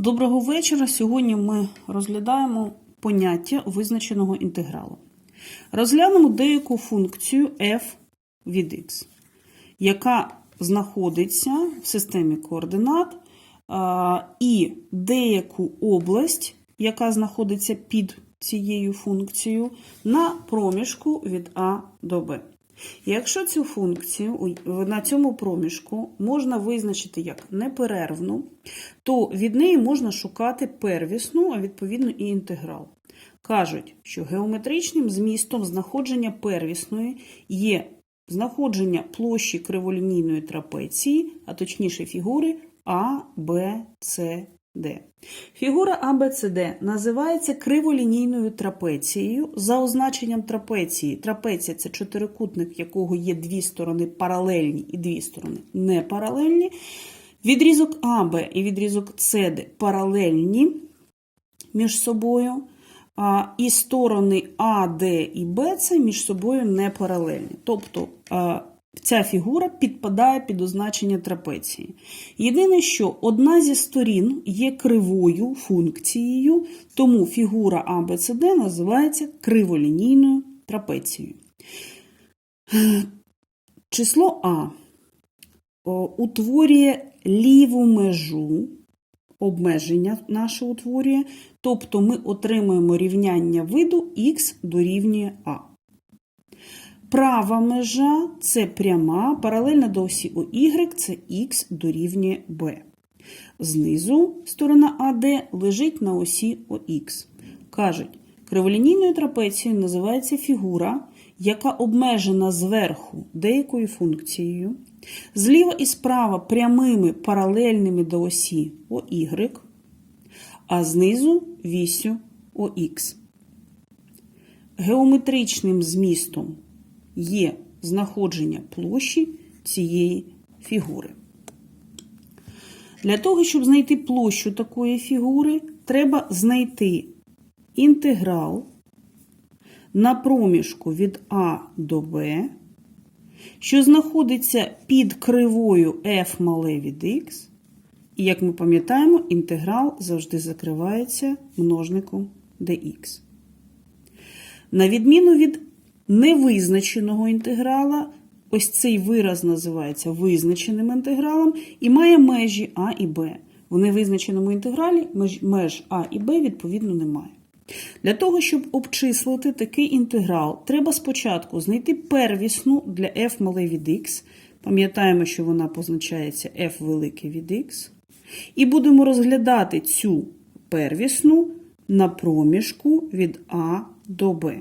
Доброго вечора. Сьогодні ми розглядаємо поняття визначеного інтегралу. Розглянемо деяку функцію f від x, яка знаходиться в системі координат, і деяку область, яка знаходиться під цією функцією, на проміжку від А до Б. Якщо цю функцію на цьому проміжку можна визначити як неперервну, то від неї можна шукати первісну, а відповідно і інтеграл. Кажуть, що геометричним змістом знаходження первісної є знаходження площі криволінійної трапеції, а точніше фігури А, Б, С, Д. Фігура ABCD називається криволінійною трапецією за означенням трапеції. Трапеція це чотирикутник, якого є дві сторони паралельні і дві сторони непаралельні. Відрізок АБ і відрізок СД паралельні між собою. І сторони А, Д і Б це між собою не паралельні. Тобто ця фігура підпадає під означення трапеції. Єдине, що одна зі сторін є кривою функцією, тому фігура АБЦД називається криволінійною трапецією. Число А утворює ліву межу, обмеження наше утворює, тобто ми отримуємо рівняння виду х дорівнює А. Права межа це пряма, паралельна до осі ОY це х дорівнює b. Знизу сторона АД лежить на осі ОХ. Кажуть, криволінійною трапецією називається фігура, яка обмежена зверху деякою функцією, зліва і справа прямими паралельними до осі ОY, а знизу вісю ОХ. Геометричним змістом є знаходження площі цієї фігури. Для того, щоб знайти площу такої фігури, треба знайти інтеграл на проміжку від А до Б, що знаходиться під кривою f мале від x. І, як ми пам'ятаємо, інтеграл завжди закривається множником dx. На відміну від невизначеного інтеграла, ось цей вираз називається визначеним інтегралом і має межі А і Б. В невизначеному інтегралі меж, А і Б відповідно немає. Для того, щоб обчислити такий інтеграл, треба спочатку знайти первісну для f мале від x. Пам'ятаємо, що вона позначається f велике від x. І будемо розглядати цю первісну на проміжку від А до Б.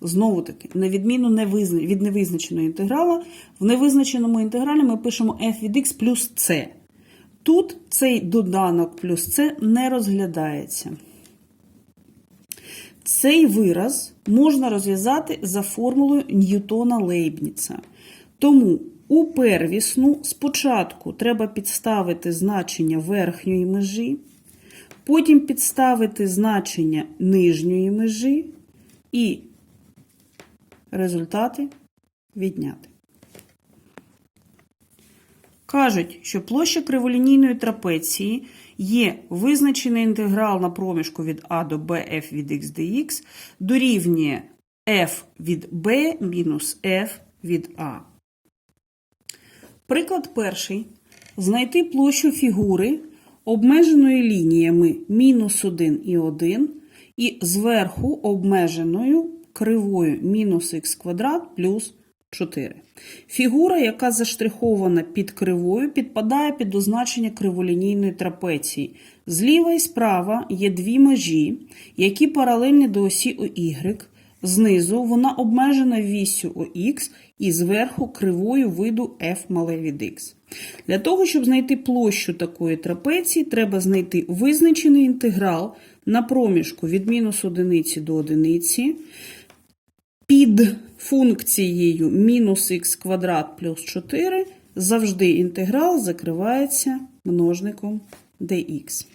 Знову таки, на відміну від невизначеного інтеграла, в невизначеному інтегралі ми пишемо f від x плюс c. Тут цей доданок плюс c не розглядається. Цей вираз можна розв'язати за формулою Ньютона Лейбніца. Тому у первісну спочатку треба підставити значення верхньої межі, потім підставити значення нижньої межі і результати відняти. Кажуть, що площа криволінійної трапеції є визначений інтеграл на проміжку від А до Б f від x dx дорівнює f від b мінус f від А. Приклад перший. Знайти площу фігури обмеженої лініями мінус 1 і 1 і зверху обмеженою кривою мінус х квадрат плюс 4. Фігура, яка заштрихована під кривою, підпадає під означення криволінійної трапеції. Зліва і справа є дві межі, які паралельні до осі OY. Знизу вона обмежена вісю ОХ і зверху кривою виду f мале від x. Для того, щоб знайти площу такої трапеції, треба знайти визначений інтеграл на проміжку від мінус одиниці до одиниці під функцією мінус х квадрат плюс 4 завжди інтеграл закривається множником dx.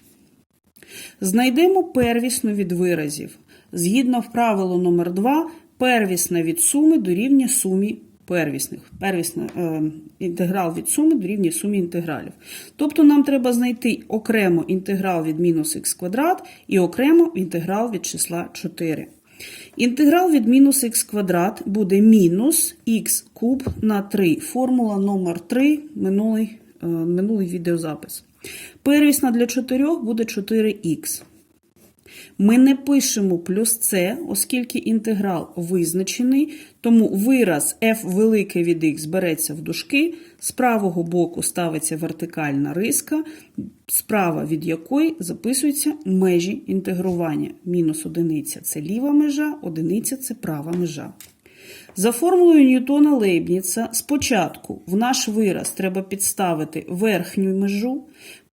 Знайдемо первісну від виразів. Згідно в правило номер 2 первісна від суми дорівнює сумі первісних. Первісний е, інтеграл від суми дорівнює сумі інтегралів. Тобто нам треба знайти окремо інтеграл від мінус х квадрат і окремо інтеграл від числа 4. Інтеграл від мінус х квадрат буде мінус х куб на 3. Формула номер 3 минулий, е, минулий відеозапис. Первісна для 4 буде 4х. Ми не пишемо плюс це, оскільки інтеграл визначений, тому вираз f велике від х береться в дужки, з правого боку ставиться вертикальна риска, справа від якої записуються межі інтегрування. Мінус одиниця це ліва межа, одиниця це права межа. За формулою Ньютона Лейбніца спочатку в наш вираз треба підставити верхню межу,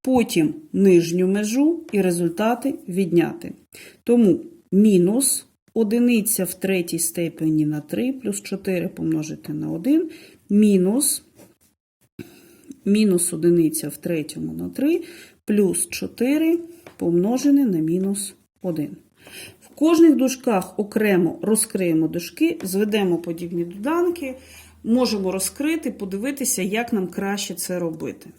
потім нижню межу і результати відняти. Тому мінус одиниця в третій степені на 3 плюс 4 помножити на 1, мінус, мінус одиниця в третьому на 3 плюс 4 помножене на мінус 1. В кожних дужках окремо розкриємо дужки, зведемо подібні доданки, можемо розкрити, подивитися, як нам краще це робити.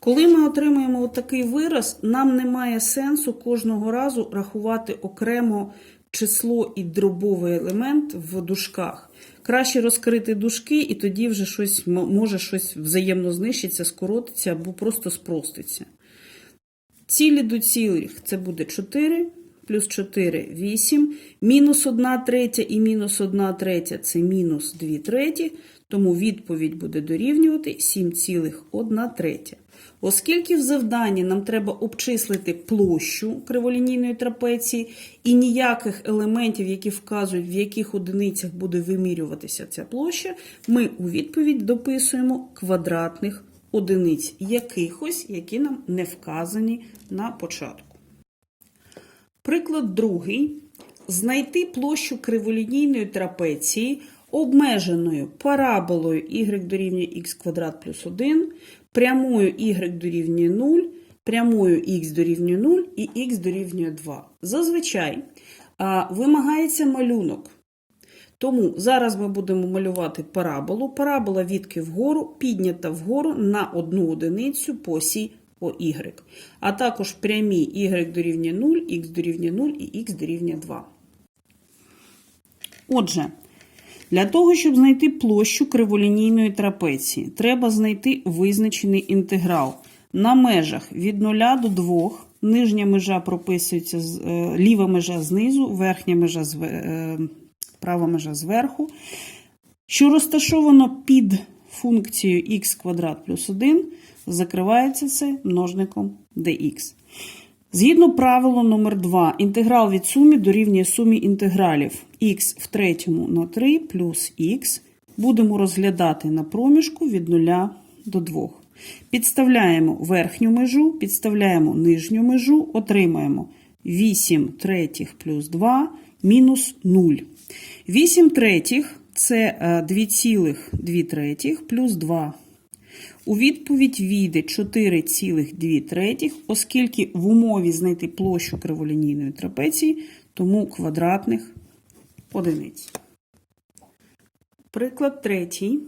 Коли ми отримаємо такий вираз, нам немає сенсу кожного разу рахувати окремо число і дробовий елемент в дужках. Краще розкрити дужки, і тоді вже щось може щось взаємно знищиться, скоротиться або просто спроститься. Цілі до цілих це буде 4, плюс 4 – 8, мінус 1 третя і мінус 1 третя – це мінус 2 треті, тому відповідь буде дорівнювати 7,1 третя. Оскільки в завданні нам треба обчислити площу криволінійної трапеції і ніяких елементів, які вказують, в яких одиницях буде вимірюватися ця площа, ми у відповідь дописуємо квадратних одиниць якихось, які нам не вказані на початку. Приклад другий. Знайти площу криволінійної трапеції обмеженою параболою y дорівнює x квадрат плюс 1, прямою y дорівнює 0, прямою x дорівнює 0 і x дорівнює 2. Зазвичай вимагається малюнок. Тому зараз ми будемо малювати параболу. Парабола відки вгору піднята вгору на одну одиницю по осі OY. А також прямі y дорівнює 0, x дорівнює 0 і x дорівнює 2. Отже, для того, щоб знайти площу криволінійної трапеції, треба знайти визначений інтеграл на межах від 0 до 2. Нижня межа прописується, е, ліва межа знизу, верхня межа е, права межа зверху, що розташовано під функцією х квадрат плюс 1, закривається це множником dx. Згідно правилу номер 2 інтеграл від суми дорівнює сумі інтегралів х в третьому на 3 плюс х будемо розглядати на проміжку від 0 до 2. Підставляємо верхню межу, підставляємо нижню межу, отримаємо 8 третіх плюс 2 мінус 0. 8 третіх – це е, 2,2 третіх плюс 2. У відповідь війде 4,2 третіх, оскільки в умові знайти площу криволінійної трапеції, тому квадратних одиниць. Приклад третій.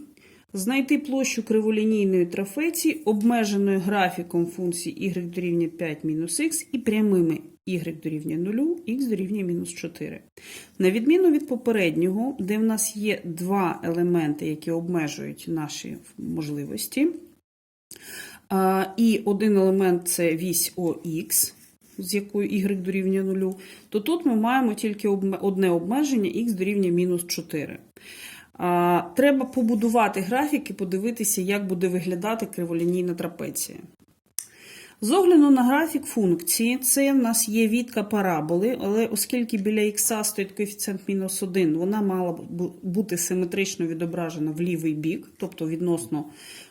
Знайти площу криволінійної трапеції, обмеженою графіком функції y дорівнює 5 мінус х і прямими y дорівнює 0, х дорівнює мінус 4. На відміну від попереднього, де в нас є два елементи, які обмежують наші можливості, і один елемент це вісь ОХ, з якою y дорівнює 0, то тут ми маємо тільки одне обмеження х дорівнює мінус 4. Треба побудувати графік і подивитися, як буде виглядати криволінійна трапеція. З огляду на графік функції, це в нас є відка параболи, але оскільки біля х стоїть коефіцієнт мінус 1, вона мала бути симетрично відображена в лівий бік, тобто відносно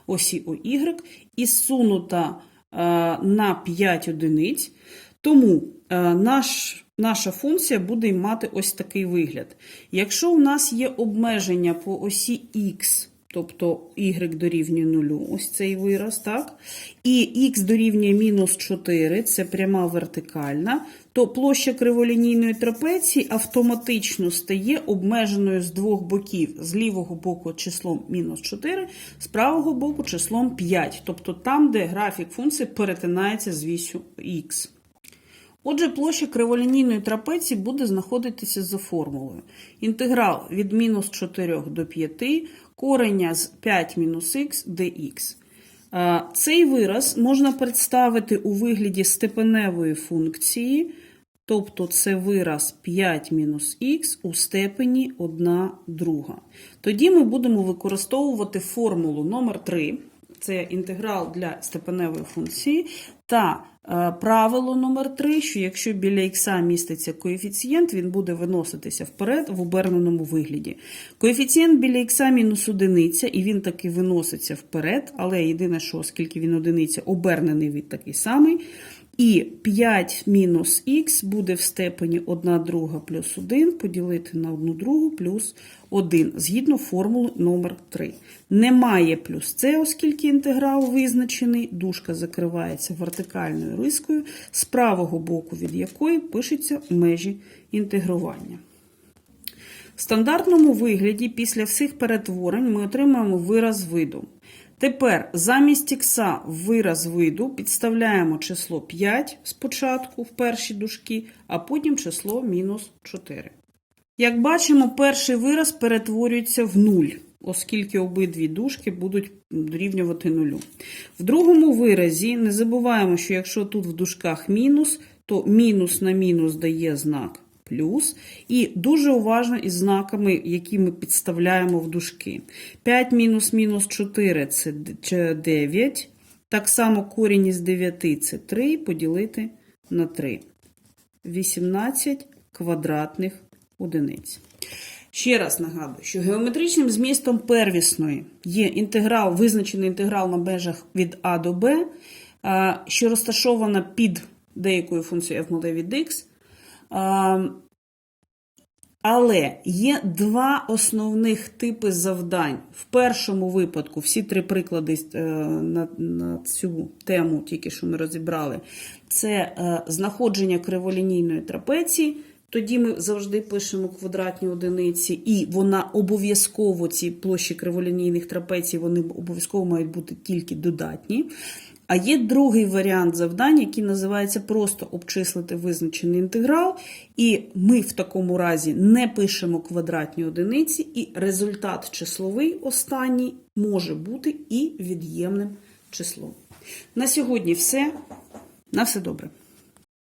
осі OY, і зсунута е, на 5 одиниць. Тому е, наш, наша функція буде мати ось такий вигляд. Якщо у нас є обмеження по осі Х тобто y дорівнює 0, ось цей вираз, так? І х дорівнює мінус 4, це пряма вертикальна, то площа криволінійної трапеції автоматично стає обмеженою з двох боків. З лівого боку числом мінус 4, з правого боку числом 5, тобто там, де графік функції перетинається з вісю х. Отже, площа криволінійної трапеції буде знаходитися за формулою. Інтеграл від мінус 4 до 5, кореня з 5 мінус х dx. Цей вираз можна представити у вигляді степеневої функції, тобто це вираз 5 мінус х у степені 1 друга. Тоді ми будемо використовувати формулу номер 3 це інтеграл для степеневої функції, та е, правило номер 3 що якщо біля х міститься коефіцієнт, він буде виноситися вперед в оберненому вигляді. Коефіцієнт біля х мінус одиниця, і він таки виноситься вперед, але єдине, що оскільки він одиниця, обернений від такий самий. І 5 мінус х буде в степені 1 друга плюс 1 поділити на 1 другу плюс 1, згідно формули номер 3. Немає плюс це, оскільки інтеграл визначений, дужка закривається вертикальною рискою, з правого боку від якої пишуться межі інтегрування. В стандартному вигляді після всіх перетворень ми отримаємо вираз виду. Тепер замість х в вираз виду підставляємо число 5 спочатку в перші дужки, а потім число мінус 4. Як бачимо, перший вираз перетворюється в 0, оскільки обидві дужки будуть дорівнювати нулю. В другому виразі не забуваємо, що якщо тут в дужках мінус, то мінус на мінус дає знак плюс. І дуже уважно із знаками, які ми підставляємо в дужки. 5 мінус мінус 4 це 9. Так само корінь із 9 це 3 поділити на 3. 18 квадратних одиниць. Ще раз нагадую, що геометричним змістом первісної є інтеграл, визначений інтеграл на межах від А до Б, що розташована під деякою функцією f модель від x. Але є два основних типи завдань. В першому випадку всі три приклади е, на, на цю тему, тільки що ми розібрали, це е, знаходження криволінійної трапеції. Тоді ми завжди пишемо квадратні одиниці, і вона обов'язково, ці площі криволінійних трапецій, вони обов'язково мають бути тільки додатні. А є другий варіант завдань, який називається просто обчислити визначений інтеграл, і ми в такому разі не пишемо квадратні одиниці, і результат числовий останній може бути і від'ємним числом. На сьогодні все. На все добре.